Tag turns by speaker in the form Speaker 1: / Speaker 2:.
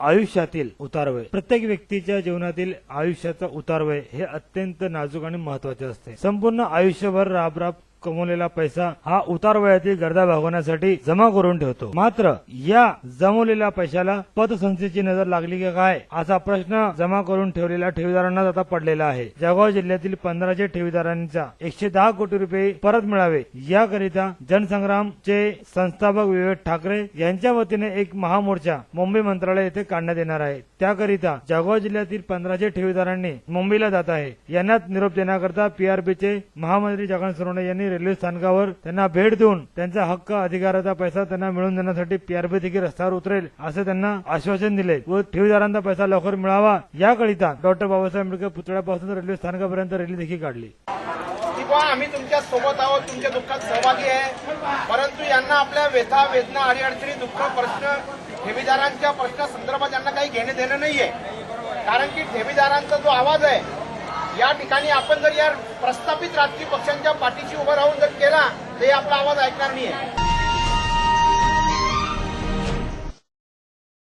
Speaker 1: आयुष्यातील उतारवय प्रत्येक व्यक्तीच्या जीवनातील आयुष्याचा उतारवय हे अत्यंत नाजूक आणि महत्त्वाचे असते. संपूर्ण आयुष्यभर राब राब कमवलेला पैसा हा उतार वयातील गरजा भागवण्यासाठी जमा करून ठेवतो. मात्र या जमवलेल्या पैशाला पतसंस्थेची नजर लागली की काय असा प्रश्न जमा करून ठेवलेल्या ठेवीदारांनाच आता पडलेला आहे. जळगाव जिल्ह्यातील पंधराशे ठेवीदारांचा एकशे दहा कोटी रुपये परत मिळावे याकरिता जनसंग्रामचे संस्थापक विवेक ठाकरे यांच्या वतीने एक महामोर्चा मुंबई मंत्रालय येथे काढण्यात येणार आहे. त्याकरिता जळगाव जिल्ह्यातील पंधराशे ठेवीदारांनी मुंबईला जात आहे. यांनाच निरोप देण्याकरता पीआरबीचे महामंत्री जगन सोनवणे यांनी रेल्वे स्थानकावर त्यांना भेट देऊन त्यांचा हक्क अधिकाराचा पैसा त्यांना मिळवून देण्यासाठी पीआरपी देखील रस्त्यावर उतरेल असे त्यांना आश्वासन दिले. व ठेवीदारांचा पैसा लवकर मिळावा याकरिता डॉक्टर बाबासाहेब आंबेडकर पुतळ्यापासून रेल्वे स्थानकापर्यंत रॅली देखील काढली.
Speaker 2: बुवा आम्ही तुमच्यासोबत आहोत तुमच्या दुःखात सहभागी आहे. परंतु यांना आपल्या व्यथा वेदना अडीअडचणी दुःख प्रश्न ठेवीदारांच्या प्रश्नासंदर्भात यांना काही घेणे देणं नाहीये. कारण की ठेवीदारांचा जो आवाज आहे या ठिकाणी आपण जर या प्रस्थापित राजकीय पक्षांच्या पाठीशी उभं राहून जर केला तर आपला आवाज ऐकणार नाहीये.